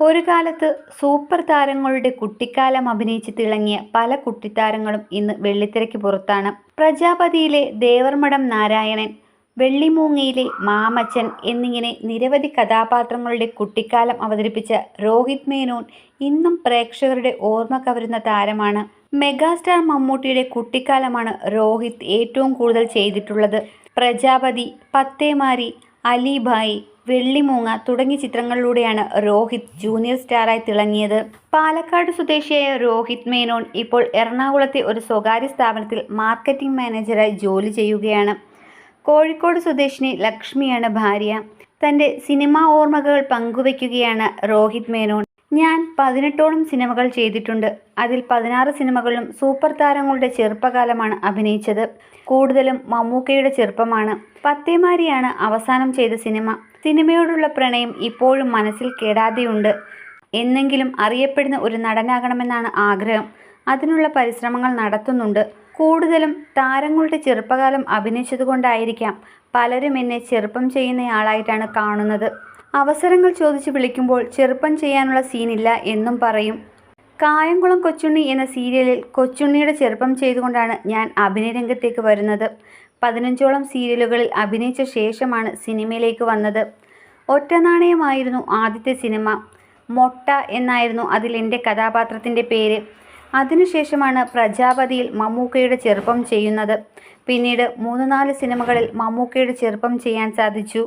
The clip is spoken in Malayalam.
ഒരു കാലത്ത് സൂപ്പർ താരങ്ങളുടെ കുട്ടിക്കാലം അഭിനയിച്ച് തിളങ്ങിയ പല കുട്ടിത്താരങ്ങളും ഇന്ന് വെള്ളിത്തിരയ്ക്ക് പുറത്താണ്. പ്രജാപതിയിലെ ദേവർമഠം നാരായണൻ വെള്ളിമൂങ്ങയിലെ മാമച്ചൻ എന്നിങ്ങനെ നിരവധി കഥാപാത്രങ്ങളുടെ കുട്ടിക്കാലം അവതരിപ്പിച്ച രോഹിത് മേനോൻ ഇന്നും പ്രേക്ഷകരുടെ ഓർമ്മ കവരുന്ന താരമാണ്. മെഗാസ്റ്റാർ മമ്മൂട്ടിയുടെ കുട്ടിക്കാലമാണ് രോഹിത് ഏറ്റവും കൂടുതൽ ചെയ്തിട്ടുള്ളത്. പ്രജാപതി പത്തേമാരി അലിഭായി വെള്ളിമൂങ്ങ തുടങ്ങിയ ചിത്രങ്ങളിലൂടെയാണ് രോഹിത് ജൂനിയർ സ്റ്റാറായി തിളങ്ങിയത്. പാലക്കാട് സ്വദേശിയായ രോഹിത് മേനോൻ ഇപ്പോൾ എറണാകുളത്തെ ഒരു സ്വകാര്യ സ്ഥാപനത്തിൽ മാർക്കറ്റിംഗ് മാനേജറായി ജോലി ചെയ്യുകയാണ്. കോഴിക്കോട് സ്വദേശിനി ലക്ഷ്മിയാണ് ഭാര്യ. തന്റെ സിനിമാ ഓർമ്മകൾ പങ്കുവയ്ക്കുകയാണ് രോഹിത് മേനോൻ. ഞാൻ പതിനെട്ടോളം സിനിമകൾ ചെയ്തിട്ടുണ്ട്. അതിൽ പതിനാറ് സിനിമകളിലും സൂപ്പർ താരങ്ങളുടെ ചെറുപ്പകാലമാണ് അഭിനയിച്ചത്. കൂടുതലും മമ്മൂക്കയുടെ ചെറുപ്പമാണ്. പത്തേമാരിയാണ് അവസാനം ചെയ്ത സിനിമ. സിനിമയോടുള്ള പ്രണയം ഇപ്പോഴും മനസ്സിൽ കേടാതെയുണ്ട്. എന്നെങ്കിലും അറിയപ്പെടുന്ന ഒരു നടനാകണമെന്നാണ് ആഗ്രഹം. അതിനുള്ള പരിശ്രമങ്ങൾ നടത്തുന്നുണ്ട്. കൂടുതലും താരങ്ങളുടെ ചെറുപ്പകാലം അഭിനയിച്ചതുകൊണ്ടായിരിക്കാം പലരും എന്നെ ചെറുപ്പം ചെയ്യുന്നയാളായിട്ടാണ് കാണുന്നത്. അവസരങ്ങൾ ചോദിച്ച് വിളിക്കുമ്പോൾ ചെറുപ്പം ചെയ്യാനുള്ള സീനില്ല എന്നും പറയും. കായംകുളം കൊച്ചുണ്ണി എന്ന സീരിയലിൽ കൊച്ചുണ്ണിയുടെ ചെറുപ്പം ചെയ്തുകൊണ്ടാണ് ഞാൻ അഭിനയരംഗത്തേക്ക് വരുന്നത്. പതിനഞ്ചോളം സീരിയലുകളിൽ അഭിനയിച്ച ശേഷമാണ് സിനിമയിലേക്ക് വന്നത്. ഒറ്റനാണയമായിരുന്നു ആദ്യത്തെ സിനിമ. മൊട്ട എന്നായിരുന്നു അതിൽ എന്റെ കഥാപാത്രത്തിന്റെ പേര്. അതിനുശേഷമാണ് പ്രജാപതിയിൽ മമ്മൂക്കയുടെ ചെറുപ്പം ചെയ്യുന്നത്. പിന്നീട് മൂന്ന് നാല് സിനിമകളിൽ മമ്മൂക്കയുടെ ചെറുപ്പം ചെയ്യാൻ സാധിച്ചു.